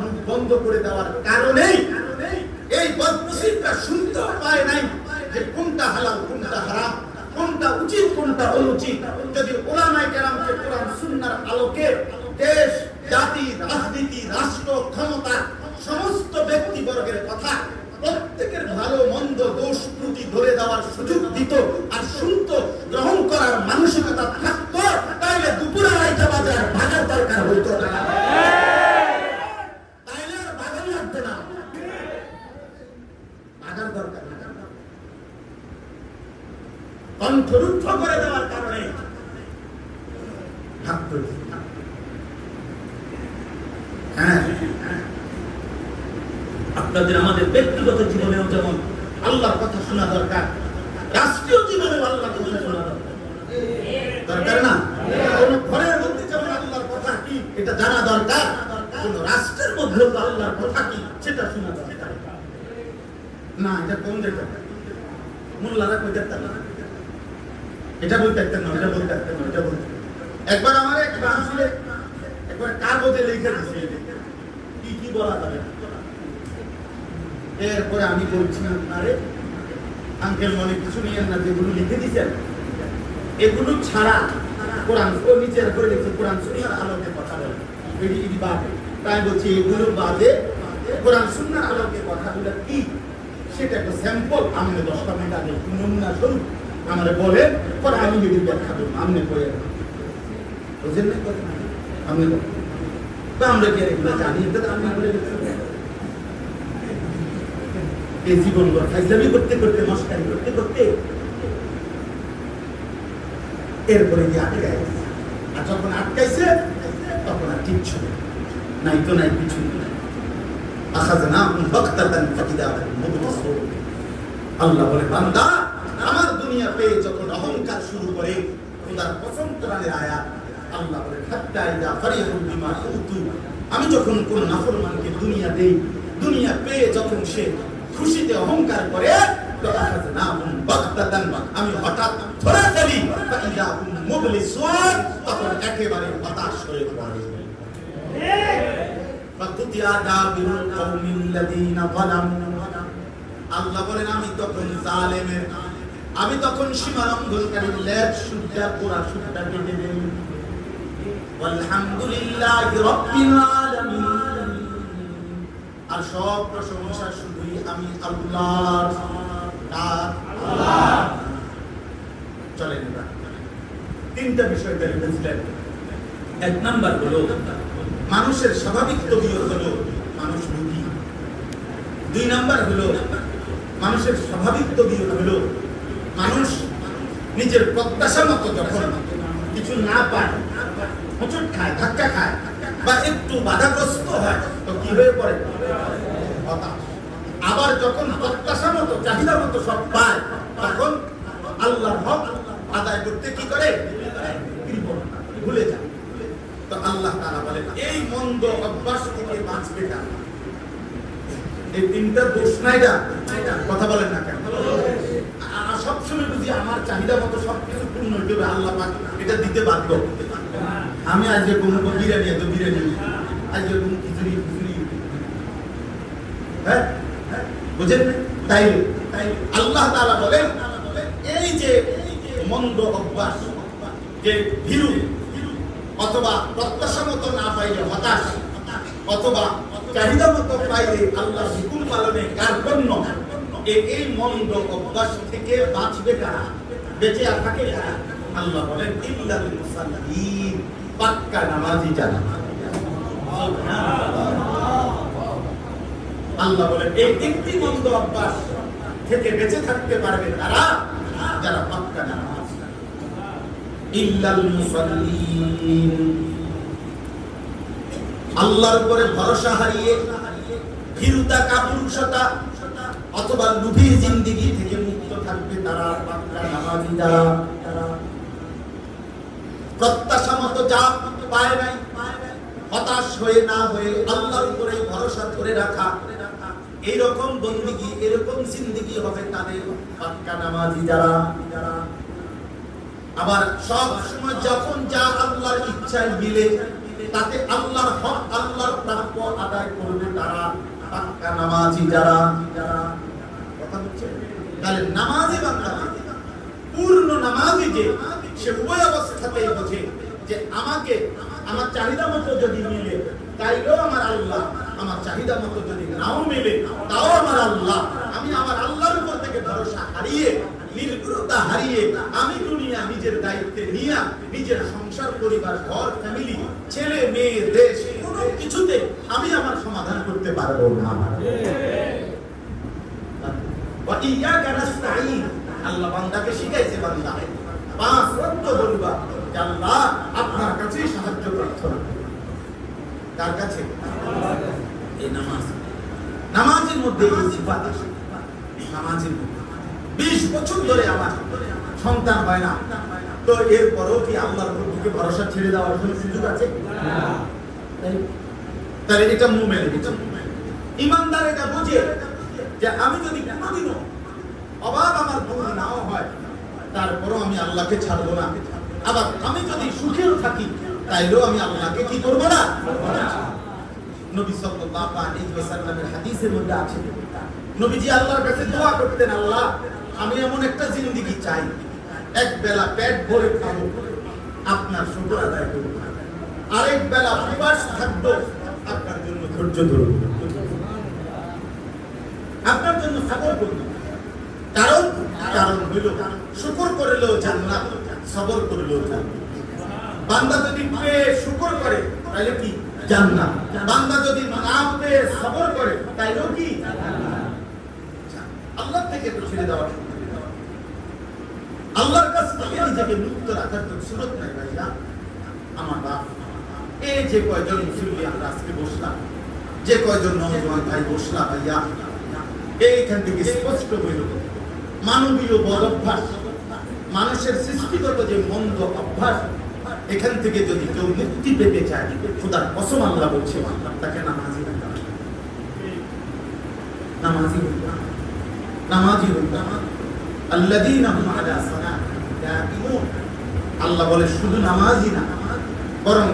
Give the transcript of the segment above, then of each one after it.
মুখ বন্ধ করে দেওয়ার কারণেই এই বদনসিবটা শুনতেও পায় নাই যে কোনটা হালাল, কোনটা হারাম, কোনটা উচিত, কোনটা অনুচিত। যদি ওলামাই কেরামকে কোরআন, সুন্নার আলোকে দেশ, জাতি, রাজনীতি, রাষ্ট্র, ক্ষমতা, সমস্ত ব্যক্তিবর্গের কথা প্রত্যেকের ভালো, মন্দ, দোষ, ত্রুটি ধরে দেওয়ার সুযোগ দিত আর শুনতো, গ্রহণ করার মানসিকতা থাকতো তাহলে দুপুর আড়াইটা বাজে আর ভাগার দরকার হইতো না তাইলে আর ভাগার লাগতো না ভাগার দরকার না কণ্ঠরুদ্ধ করে দেওয়ার কারণে। করেছে। হ্যাঁ আপনাদের আমাদের ব্যক্তিগত জীবনেও যেমন আল্লাহর কথা শোনা দরকার, রাষ্ট্রীয় জীবনেও আল্লাহর কথা শোনা দরকার। দরকার না? ঘরের মধ্যে যেমন আল্লাহর কথা কি, এটা জানা দরকার কোন রাষ্ট্রের মধ্যে আল্লাহর কথা কি, সেটা শোনা দরকার। না, এটা কোন দেখতে মোল্লারা কই দেখতে না এটা বলতে একতেন না, এটা বলতে একতেন না, এটা বলতে একবার আমার এক আসলে একবার কাগজে লিখে দিছি কি কি বলা যাবে? এরপরে আমি বলছি আপনারে আঙ্কেল মনে কিছু নিয়েন না, যেগুলো লিখে দিছেন এগুলো ছাড়া কোরআন ও নিচের করে লিখছে, কোরআন সুন্নার আলোকে কথা বলে, এটি এটি বাদে। তাই বলছি, এগুলো বাদে, কোরআন সুন্নার আলোকে কথাগুলো কি? সেটা একটা স্যাম্পল আমি দশটা মিনিট আগে নমুনা স্বরূপ আমারে বলে, পরে আমি যদি ব্যাখ্যা দেবো আমনে কয়ে বুঝলেন না? আপনি তো আমরা কি এগুলো জানি আপনি বলে। এই জীবন করতে করতে করতে করতে এরপরে গিয়ে আটকায় আর যখন আটকাইছে, তখন আর কিচ্ছু নেই। তো নাই কিছু নেই আখাযনা বাগতাতান, ফাইদা হুম মুবলিসুন আল্লাহ বলে, বান্দা দুনিয়া পেয়ে যখন অহংকার শুরু করে, খোদার প্রথম কোরআনের আয়া আল্লাহ বলে হাত্তা ইদা ফারিহুল বিমা উতু। আমি যখন কোন নাফরমানকে দুনিয়া দেই, দুনিয়া পেয়ে যখন সে খুশিতে অহংকার করে আমি হঠাৎ ধরা ফেলি তখন একেবারে হতাশ হয়ে পড়ে। আল্লাহ বলেন, আমি তখন জালেমের আমি তখন সীমা লঙ্ঘনকারীর লেজ সুদ্ধা পুরা সুদ্ধা কেটে দেই। আলহামদুলিল্লাহ আর সব প্রশংসা শুধুই আমি আল্লাহর। আল্লাহ। তিনটা বিষয় তাহলে এক নাম্বার হলো, মানুষের স্বাভাবিক তবিয়ত হলো মানুষ রুগী দুই নাম্বার হলো, মানুষের স্বাভাবিক তবিয়ত হলো মানুষ নিজের প্রত্যাশা মতো যখন কিছু না পায়, হোঁচট খায়, ধাক্কা খায় বা একটু বাধাগ্রস্ত হয়, তো কি হয়ে পড়ে? আবার যখন প্রত্যাশা মতো চাহিদা মতো সব পায়, তখন আল্লাহ হক আদায় করতে কি করে? ভুলে যায়। তো আল্লাহ তারা বলেন এই মন্দ অভ্যাস থেকে বাঁচবে না। এই তিনটা দোষ নাই কথা বলেন না সবসময় বুঝি আমার চাহিদা মতো সবকিছু পূর্ণ হইতে হবে, আল্লাহ পাক এটা দিতে বাধ্য আমি আজকে কোনো বিরিয়ানি এত বিরিয়ানি আজকে কোনো খিচুড়ি খিচুড়ি হ্যাঁ? হ্যাঁ? বুঝেন তাই তাই আল্লাহ তাআলা বলেন, এই যে মন্দ অভ্যাস যে ভীরু, অথবা প্রত্যাশা মতো না পাইলে হতাশ, অথবা চাহিদা মতো পাইলে আল্লাহ হুকুম পালনে কার্পণ্য এই মন্দ অভ্যাস থেকে বাঁচবে কারা? বেঁচে আর থাকে কারা? আল্লাহ বলেন, ইল্লাল মুসাল্লিন, পাক্কা নামাজি যারা। আল্লাহ বলেন, এই তিনটি মন্দ অভ্যাস থেকে বেঁচে থাকতে পারবে তারা যারা পাক্কা নামাজ ইল্লাল মুসাল্লিন। আল্লাহর উপরে ভরসা হারিয়ে ভীরুতা কাপুরুষতা অথবা লুভি জিন্দিগি থেকে মুক্ত থাকবে তারা পাক্কা নামাজি যারা প্রত্যাশা মতো যা পায় নাই, হতাশ হয়ে না হয়ে আল্লাহর উপরে ভরসা ধরে রাখা। এইরকম বন্দিগি, এরকম জিন্দিগি হবে তাদের পাক্কা নামাজি যারা। আবার সব সময় যখন যা আল্লাহর ইচ্ছায় মিলে, তাতে আল্লাহর হক, আল্লাহর প্রাপ্য আদায় করবে তারা। তাহলে নামাজি পূর্ণ নামাজি যে, সে উভয় অবস্থাতেই যে আমাকে, আমার চাহিদা মতো যদি মিলে, তাইলেও আমার আমার চাহিদা মতো যদি নাও মিলে, তাও আমার আমি আমার আল্লাহর উপর থেকে ভরসা হারিয়ে নির্ভরতা হারিয়ে আমি দুনিয়া নিজের দায়িত্বে নিয়ে, নিজের সংসার, পরিবার, ঘর ফ্যামিলি ছেলে, মেয়ে, দেশ, কোনো কিছুতে আমি আমার সমাধান করতে পারব না। শিখাইছে আল্লাহ আপনার কাছেই সাহায্য কাছে? নামাজের মধ্যে নামাজের মধ্যে। বিশ বছর ধরে আমার সন্তান হয় না। তো এরপরেও কি আল্লাহর উপর ভরসা ছেড়ে দেওয়ার কোনো সুযোগ আছে? তাহলে এটা মুমেন এটা ইমানদার এটা বুঝে যে আমি যদি কোনোদিনও আমার নাও হয় তারপরও আমি আল্লাহকে ছাড়বো না। আবার আমি যদি সুখেও থাকি তাইলেও আমি আল্লাহকে কি করব না? নবী সাল্লাল্লাহু আলাইহি ওয়াসাল্লামের হাদিসের মধ্যে আছে। নবীজি আল্লাহর কাছে দোয়া করতেন আল্লাহ আমি এমন একটা জিন্দেগি চাই, এক বেলা পেট ভরে খাব, আপনার শুকর আদায় করব। আরেক বেলা উপাস থাকব, আপনার জন্য ধৈর্য ধরবো। আপনার জন্য সবর করব কারণ কারণ হইল, শুকর করলেও জান্নাত সবর করলেও জান্নাত। বান্দা যদি পেয়ে শুকর করে তাহলে কি? জান্নাত। বান্দা যদি না পেয়ে সবর করে, তাইলেও কি? আল্লাহ থেকে তো ছেড়ে দেওয়া আল্লাহর কাছ থেকে নিজেকে মুক্ত রাখার তো সুরত নাই ভাইয়া আমার বাপ এই যে কয়জন মুসলিম আমরা আজকে বসলাম, যে কয়জন নজওয়ান ভাই বসলাম ভাইয়া, এইখান থেকে স্পষ্ট হইল, মানবীয় অভ্যাস, মানুষের সৃষ্টিগত যে মন্দ অভ্যাস, এখান থেকে যদি কেউ মুক্তি পেতে চায়, খোদার কসম আল্লাহ বলছে তাকে নামাজি। নামাজি হবে। নামাজি আল্লাহ বলে শুধু নামাজি না, বরং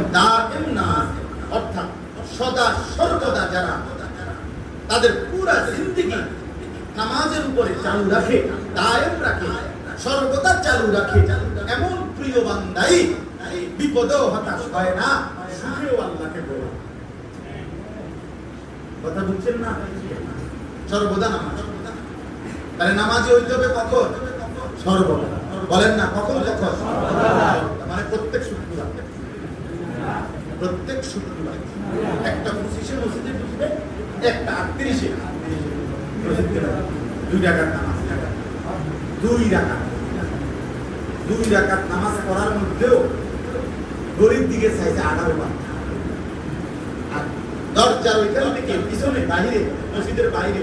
অর্থাৎ সদা সর্বদা যারা তাদের পুরা জিন্দেগি নামাজের উপরে চালু রাখে দায়েম রাখে, সর্বদা চালু রাখে। এমন প্রিয় বান্দাই বিপদেও হতাশ হয় না, সুখেও আল্লাহকে বলে কথা বুঝছেন না? সর্বদা নামাজ। তাহলে নামাজি হইতে হবে কখন? সর্বদা বলেন না, কখন কখন মানে প্রত্যেক শুক্রবার। প্রত্যেক শুক্রবার। একটা পঁচিশে মসজিদে ঢুকবে, একটা আটত্রিশে। দুই রাকাত নামাজ দুই রাকাত। দুই রাকাত নামাজ পড়ার মধ্যেও গরিব দিকে চাইছে আঠারো বার দরজার ওইখান থেকে পিছনে, বাহিরে, মসজিদের বাইরে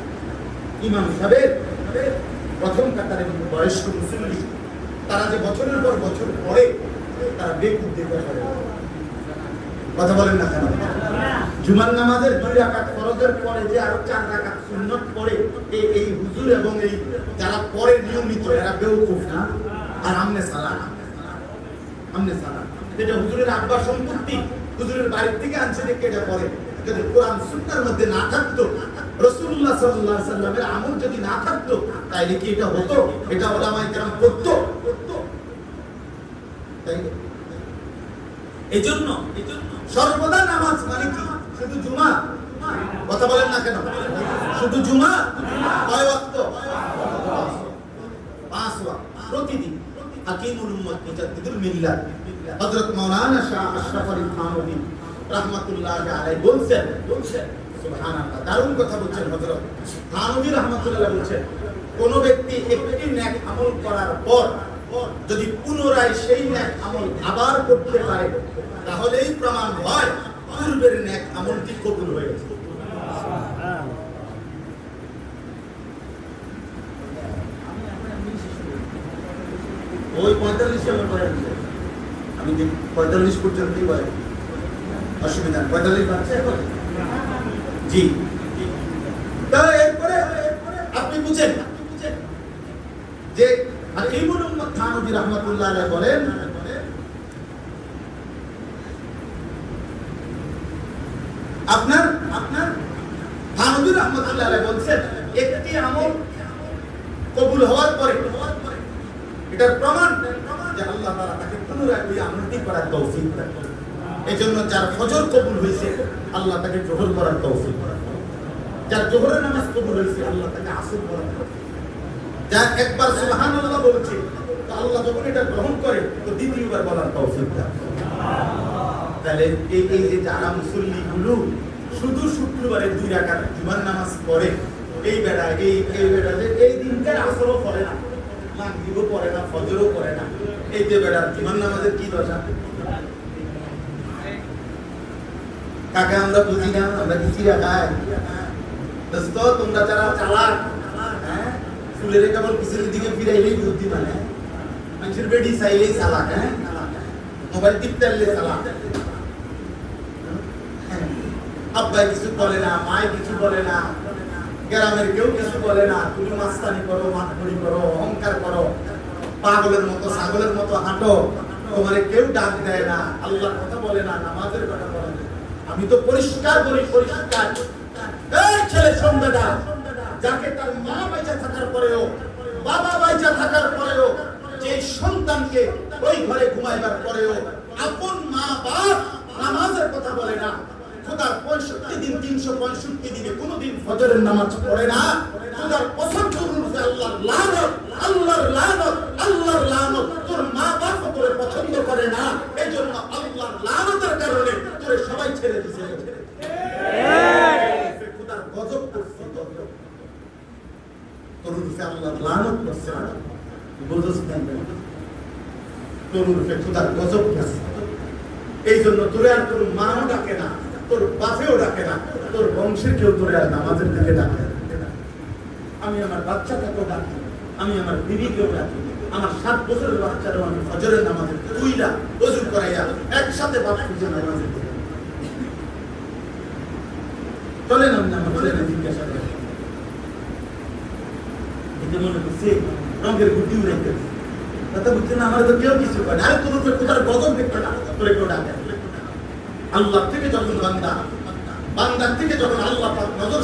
ইমাম সাহেবের প্রথম কাতারে বয়স্ক মুসল্লি, তারা যে বছরের পর বছর পরে তারা বেকুব দিতে পারে কথা বলেন না কেন? জুমার নামাজের দুই রাকাত ফরজের পরে যে আরও চার রাকাত সুন্নত পড়ে এই হুজুর এবং এই যারা পরে নিয়মিত, এরা বেউকুফ না, আর আমনে সালা আমনে সালা এটা হুজুরের আব্বা সম্পত্তি। হুজুরের বাড়ির থেকে আনছে দেখে এটা পরে যদি কোরআন সুন্নাহর মধ্যে না থাকতো রাসূলুল্লাহ সাল্লাল্লাহু আলাইহি সাল্লামের আমল যদি না থাকতো, তাইলে কি এটা হতো? এটা ওলামায়ে কেরাম করতো? তাই না? এজন্য, সর্বদা নামাজ মানে কি? শুধু জুমা? কথা বলেন না কেন? শুধু জুমা? কয় ওয়াক্ত? পাঁচ ওয়াক্ত, প্রতিদিন। হাকিমুল উম্মত মুজাদ্দিদুল মিল্লাত। হযরত মাওলানা শাহ আশরাফ আলী থানভী রাহমাতুল্লাহ আলাইহি বলছেন বলছেন দারুণ কথা বলছেন হযরত। থানভী রাহমাতুল্লাহ বলছেন, কোন ব্যক্তি একটি নেক আমল করার পর যদি পুনরায় সেই নেক আমল আবার করতে পারে, তাহলেই প্রমাণ হয় পূর্বের ন্যাক আমলটি কবুল হয়েছে ওই পঁয়তাল্লিশে আমার বয়ান আমি পঁয়তাল্লিশ পর্যন্তই বয়ান অসুবিধা। পঁয়তাল্লিশ বাচ্চা এখন? জি তা আলাইহি বলেন, আপনার আপনার থানবী রহমাতুল্লাহ আলাইহি বলছেন, একটি আমল কবুল হওয়ার পরে, এটার প্রমাণ, যে আল্লাহ তাআলা তাকে পুনরায় ওই আমলটি করার তৌফিক দেন এই জন্য যার ফজর কবুল হয়েছে আল্লাহ তাকে জোহর করার তৌফিক দেন। যার জোহরের নামাজ কবুল হয়েছে, আল্লাহ তাকে আসর করার। যার একবার সুবহানাল্লাহ বলছে, তো আল্লাহ যখন এটা গ্রহণ করে, তো দ্বিতীয়বার বলার তৌফিক দেন তাহলে এই এই যে যারা মুসল্লি গুলো, শুধু শুক্রবারে দুই রাকাত জুমার নামাজ পড়ে, এই বেড়া, এই এই বেড়া যে এই দিনকার আসরও পড়ে না, মাগরিবও পড়ে না, ফজরও পড়ে না, এই যে বেড়া, জুমার নামাজের কি দশা কাকা আমরা বুঝি না? আমরা কিছু রাখাই দোস্ত, তোমরা যারা চালাক হ্যাঁ? চুলের কেবল পিছনের দিকে ফিরাইলেই বুদ্ধি মানে। মানুষের বেডি চাইলেই চালাক হ্যাঁ? মোবাইল টিপতে চালাক। আব্বাই কিছু বলে না মায় কিছু বলে না। গ্রামের কেউ কিছু বলে না, তুমি মাস্তানি করো মাতকুড়ি করো, অহংকার করো। পাগলের মতো, ছাগলের মতো হাঁটো। তোমার কেউ ডাক দেয় না আল্লাহ কথা বলে না, নামাজের কথা বলে আমি তো পরিষ্কার বলি, পরিষ্কার। ছেলে সন্ধ্যাটা যাকে তার মা বেঁচে থাকার পরেও, বাবা বেঁচে থাকার পরেও যে সন্তানকে ওই ঘরে ঘুমাইবার পরেও আপন মা বাপ নামাজের কথা বলে না। খোদার পঁয়ষট্টি দিন, তিনশো পঁয়ষট্টি দিনে কোনোদিন ফজরের নামাজ পড়ে না। খোদার পছন্দ রূপে আল্লাহর লানত আল্লাহর লানত আল্লাহর লানত তোর মা বাপ তোরে পছন্দ করে না এই জন্য আল্লাহর লানতের কারণে তোরে সবাই ছেড়ে দিছে খোদার গজব করছে গজব তোর রূপে আল্লাহর লানত করছে না বুঝোস কেন তোর রূপে খোদার গজব এই জন্য তোরে আর তোর মাও ডাকে না, তোর বাপেও ডাকে না, তোর বংশের কেউ তোরে আর নামাজের দিকে ডাকে আমি আমার বাচ্চাটাকেও ডাকি, আমি আমার বিবিকেও ডাকি, আমার সাত বছরের বাচ্চারও আমি ফজরের নামাজে তুইলা অজু করাইয়া একসাথে বাপ খুঁজে নামাজে দিই। চলেন আমি আমার ছেলে জিজ্ঞাসা করি। এটা মনে করছে রঙের গুটি উড়াইতে কথা বুঝছে আমার তো কেউ কিছু করে না। আরে কোথার গজব দেখতে না তোরে কেউ ডাকে আল্লাহ নজর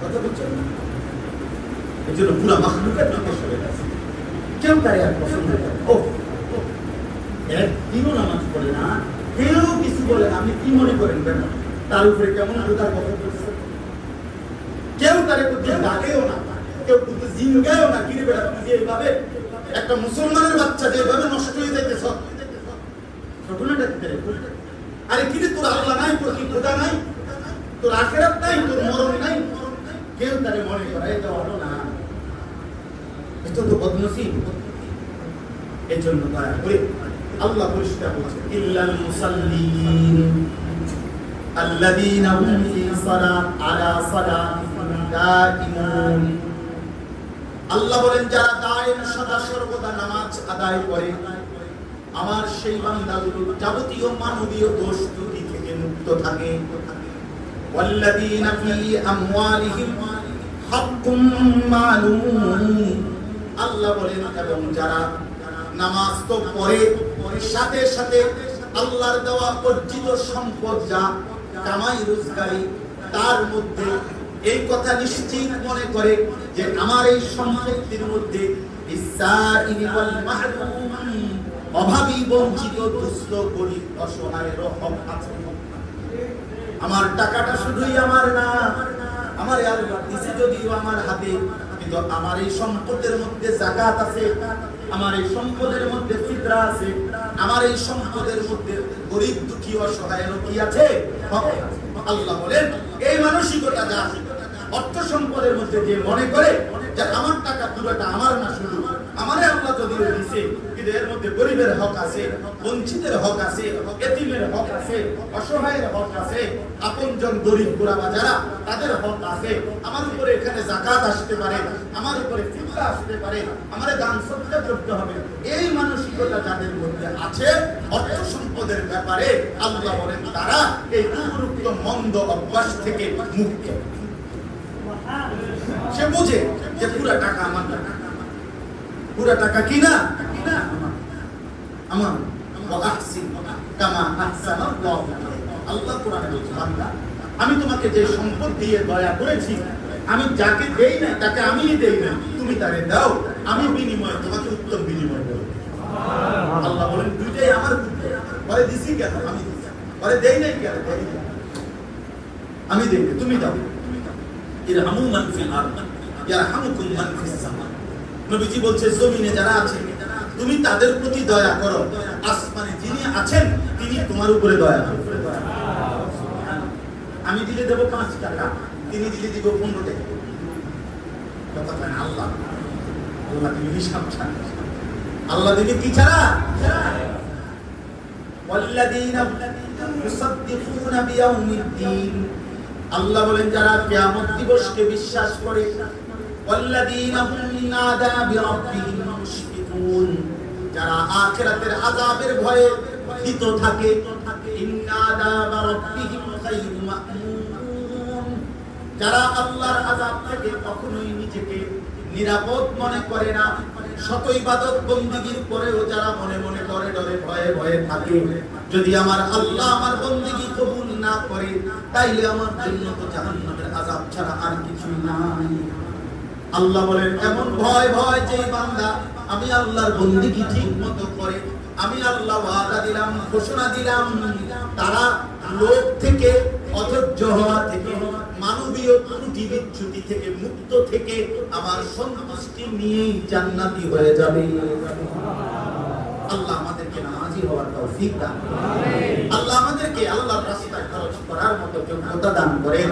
কথা বুঝছেন পুরা মখলুকাত থেকে সরে আর পছন্দ করে। ও নামাজ পড়ে না। কেউ কিছু বলে আপনি কি মনে করেন কেন? তার উপরে কেমন খোদার কথা বলছে? কেউ তারে কোথাও ডাকেও না কেউ কোথাও জিঙ্গায়ও না। কিরে বেড়া যে এইভাবে একটা মুসলমানের বাচ্চা যেভাবে নষ্ট হয়ে যাইতেছ? ঘটনাটা কি? আরে কিরে, তোর আল্লাহ নাই, তোর কি খোদা নাই? তোর আখেরাত নাই, তোর মরণ নাই? কেউ তারে মনে করাই দেওয়ালো না। এটা তো বদনসিব। এই জন্য দয়া করে আল্লাহ পরিষ্কার বলছে ইল্লাল মুসাল্লিন الذين هم في صلاة على صلاتهم دائمون আল্লাহ বলেন যারা দায়েম সদা সর্বদা নামাজ আদায় করে আমার সেই বান্দাগুলো যাবতীয় মানবীয় দোষ ত্রুটি থেকে মুক্ত থাকে والذين في أموالهم حق معلوم আল্লাহ বলেন এবং যারা নামাজ তো পড়ে, সাথে সাথে আল্লাহর দেওয়া অর্জিত সম্পদ যা কামাই রোজগারি, তার মধ্যে এই কথা নিশ্চিত মনে করে যে আমার এই সম্পত্তির মধ্যে অভাবী বঞ্চিত দুস্থ গরিব অসহায়ের হক আছে। আমার টাকাটা শুধুই আমার না, আমার আল্লাহ দিছে যদিও আমার হাতে, কিন্তু আমার এই সম্পদের মধ্যে জাকাত আছে। আমার এই সম্পদের মধ্যে ফিতরা আছে, আমার এই সম্পদের মধ্যে গরিব দুঃখী অসহায়ের কি আছে। আল্লাহ বলেন, এই মানসিকতা যা অর্থ সম্পদের মধ্যে যে মনে করে যে আমার টাকা পুরোটা আমার না শুধু, আমারে আল্লাহ দিয়ে দিছে এর মধ্যে গরিবের হক আছে, বঞ্চিতের হক আছে, এতিমের হক আছে, অসহায়ের হক আছে, আপনজন গরিব গুড়াবা যারা তাদের হক আছে। আমার উপরে এখানে জাকাত আসতে পারে, আমার উপরে ফিতরা আসতে পারে, আমারে দান সত্যা করতে হবে। এই মানসিকতা যাদের মধ্যে আছে, অর্থ সম্পদের ব্যাপারে আল্লাহ বলেন, তারা এই উপযুক্ত মন্দ অভ্যাস থেকে মুক্ত। সে বুঝে যে পুরা টাকা আমার টাকা পুরা টাকা কি আমি তোমাকে যে সম্পদ দিয়ে দয়া করেছি, আমি যাকে দেই না, তাকে আমি দেই না, তুমি তারে দাও। আমি বিনিময়ে তোমাকে উত্তম বিনিময় দেব আল্লাহ বলেন, দুইটাই আমার পরে দিছি কেন? আমি পরে দেই নাই কেন? আমি দেই তুমি দাও। ইরহামু মান ফিস সামা নবীজি বলছে, জমিনে যারা আছে তুমি তাদের প্রতি দয়া করো আসমানে যিনি আছেন তিনি তোমার উপরে দয়া করবেন আমি দিলে দেবো পাঁচ টাকা তিনি দিলে দিব পনেরো টাকা কথা বলেন আল্লাহ আল্লাহ দিবে হিসাব ছাড়া আল্লাহ দিবে কি ছাড়া والذين يصدقون بيوم الدين আল্লাহ বলেন যারা কিয়ামত দিবসকে বিশ্বাস করে والذين هم من عذاب ربهم مشفقون যারা আখিরাতের আযাবের ভয়ে ভীত থাকে যারা আল্লাহর আযাব থেকে কখনোই নিজেকে নিরাপদ মনে করে না, শত ইবাদত বন্দিগির পরেও যারা মনে মনে করে ডরে ভয়ে ভয়ে থাকে, যদি আমার আল্লাহ আমার বন্দিগি কবুল না করে, তাইলে আমার জন্য তো জাহান্নামের আযাব ছাড়া আর কিছুই নাই। আল্লাহ বলেন, এমন ভয় ভয় যে বান্দা, আমি আল্লাহর বন্দিগি ঠিক মতো করে? আমি আল্লাহ ওয়াদা দিলাম, ঘোষণা দিলাম। তারা লোক থেকে, অধৈর্য হওয়া থেকে, মানবীয় ত্রুটি বিচ্যুতি থেকে, মুক্ত থেকে আমার সন্তুষ্টি নিয়েই জান্নাতি হয়ে যাবে। আল্লাহ আমাদেরকে নামাজি হওয়ার তৌফিক দান। আল্লাহ আমাদেরকে আল্লাহর রাস্তায় খরচ করার মতো যোগ্যতা দান করেন।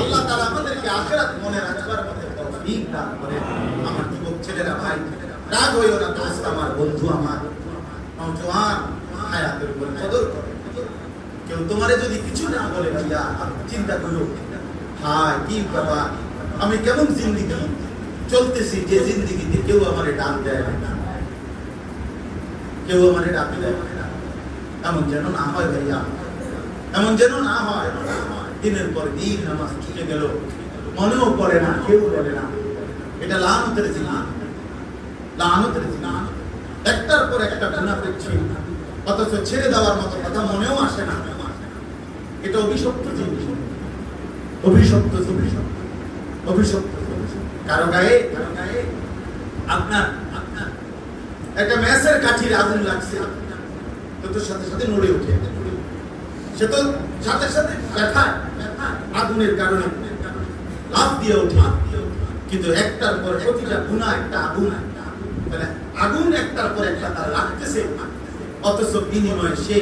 আল্লাহ তাআলা আমাদেরকে আখিরাত মনে রাখবার মতো দান করেন আমার যুবক ছেলেরা ভাই, রাগ হইও না আমার, বন্ধু আমার। হায়াতের উপর কদর করো। কেউ তোমারে যদি কিছু না বলে, ভাইয়া চিন্তা করো হায় কি বাবা আমি কেমন জিন্দিগি? চলতেছি যে জিন্দিগিতে কেউ আমারে ডাক দেয় না। কেউ আমারে ডাক দেয় না। এমন যেন না হয়, ভাইয়া। এমন যেন না হয়, দিনের পর দিন নামাজ ছুটে গেল। মনেও পড়ে না, কেউ বলে না। এটা লানতের জিনিস লানতের জিনিস একটার পর একটা গুণা করছি অথচ ছেড়ে দেওয়ার মতো কথা মনেও আসে না। এটা অভিশপ্ত জিনিস অভিশপ্ত জিনিস অভিশপ্ত। কারও গায়ে কারও গায়ে। আপনার আপনার। একটা ম্যাচের কাঠির আগুন লাগছে। তো তোর সাথে সাথে নড়ে ওঠে সে তো সাথে সাথে ব্যথায় আগুনের কারণে। লাভ দিয়ে ওঠে। কিন্তু একটার পর প্রতিটা গুণা একটা আগুন মানে আগুন। একটার পর একটা তার লাগতেছে। অথচ বিনিময়ে সে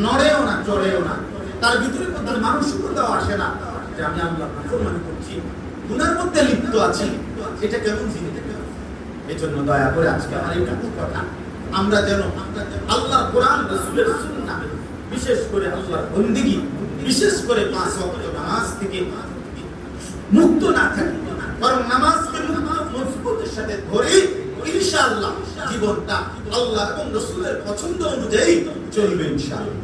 নড়েও না, চড়েও না। তার ভিতরে তার মানসিকতাও আসে না। যে আমি আল্লাহ নাফরমানি করছি। গুনার মধ্যে লিপ্ত আছি। এটা কেমন জিনিস? এই জন্য দয়া করে আজকে আমার এইটুকু কথা। আমরা যেন আল্লাহর কোরআন, রসুলের সুন্নাহ, বিশেষ করে আল্লাহর বন্দিগি, বিশেষ করে পাঁচ ওয়াক্ত নামাজ থেকে মুক্ত না থাকি। বরং নামাজকে মজবুতের সাথে ধরে ইনশাআল্লাহ জীবনটা আল্লাহ এবং রসুলের পছন্দ অনুযায়ী চলবে ইনশাআল্লাহ।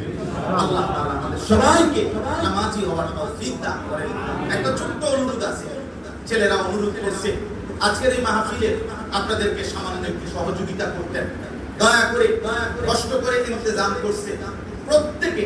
আল্লাহ আমাদের সবাইকে নামাজি হওয়ার তৌফিক দান করেন। একটা ছোট্ট অনুরোধ আছে। ছেলেরা অনুরোধ করছে, আজকের এই মাহফিলে আপনাদেরকে সামান্য একটু সহযোগিতা করতেন দয়া করে কষ্ট করে ইন্তজাম করছে। প্রত্যেকে